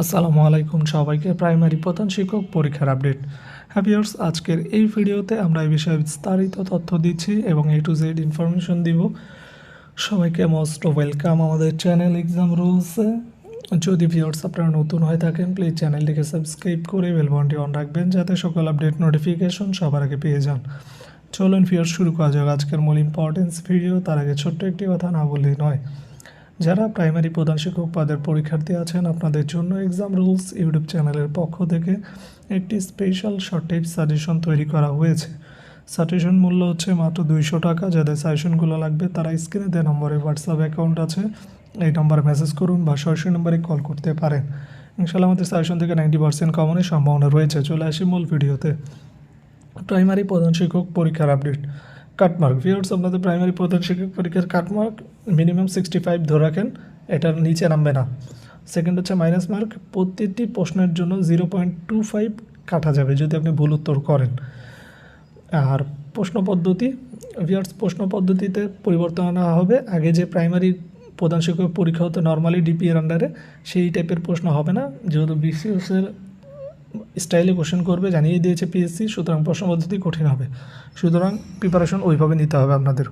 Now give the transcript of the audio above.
আসসালামু আলাইকুম সবাইকে। প্রাইমারি প্রধান শিক্ষক পরীক্ষার আপডেট হ্যাপিয়ার্স আজকের এই ভিডিওতে আমরা এই বিষয়ে বিস্তারিত তথ্য দিচ্ছি এবং এ টু জেড ইনফরমেশন দিব। সবাইকে মোস্ট ওয়েলকাম আমাদের চ্যানেল এক্সাম রুলসে যদি ভিউয়ার্স আপনারা নতুন হয়ে থাকেন প্লিজ চ্যানেলটিকে সাবস্ক্রাইব করে বেলবনটি অন রাখবেন, যাতে সকল আপডেট নোটিফিকেশন সবার আগে পেয়ে যান। চলুন ভিউয়ার্স শুরু করা যাক। আজকের মূল ইম্পর্টেন্স ভিডিও তার আগে ছোট্ট একটি কথা না বললেই নয়। যারা প্রাইমারি প্রধান শিক্ষক পদের পরীক্ষার্থী আছেন, আপনাদের জন্য এক্সাম রুলস ইউটিউব চ্যানেলের পক্ষ থেকে একটি স্পেশাল শর্ট টিপ সাজেশন তৈরি করা হয়েছে। সাজেশন মূল্য হচ্ছে মাত্র দুইশো টাকা। যাদের সাজেশনগুলো লাগবে, তারা স্ক্রিনে দেওয়া নম্বরে হোয়াটসঅ্যাপ অ্যাকাউন্ট আছে। এই নম্বরে মেসেজ করুন বা সরাসরি নম্বরে কল করতে পারেন। ইনশাল্লাহ আমাদের সাজেশন থেকে নাইনটি পার্সেন্ট কমনের সম্ভাবনা রয়েছে। চলে আসি মূল ভিডিওতে প্রাইমারি প্রধান শিক্ষক পরীক্ষার আপডেট কাটমার্ক। ভিউয়ার্স আপনাদের প্রাইমারি প্রধান শিক্ষক পরীক্ষার কাটমার্ক মিনিমাম সিক্সটি ফাইভ ধরে রাখেন, এটার নিচে নামবে না। সেকেন্ড হচ্ছে মাইনাস মার্ক প্রত্যেকটি প্রশ্নের জন্য জিরো পয়েন্ট টু ফাইভ কাটা যাবে, যদি আপনি ভুল উত্তর করেন। আর প্রশ্ন পদ্ধতি ভিউয়ার্স প্রশ্ন পদ্ধতিতে পরিবর্তন আনা হবে। আগে যে প্রাইমারি প্রধান শিক্ষক পরীক্ষা হতো নর্মালি ডিপিএর আন্ডারে সেই টাইপের প্রশ্ন হবে না। যেহেতু বিসিএসের স্টাইলে কোশ্চেন করবে, জানিয়ে দিয়েছে পিএসসি সুতরাং প্রশ্ন পদ্ধতি কঠিন হবে। সুতরাং প্রিপারেশন ওইভাবে নিতে হবে আপনাদের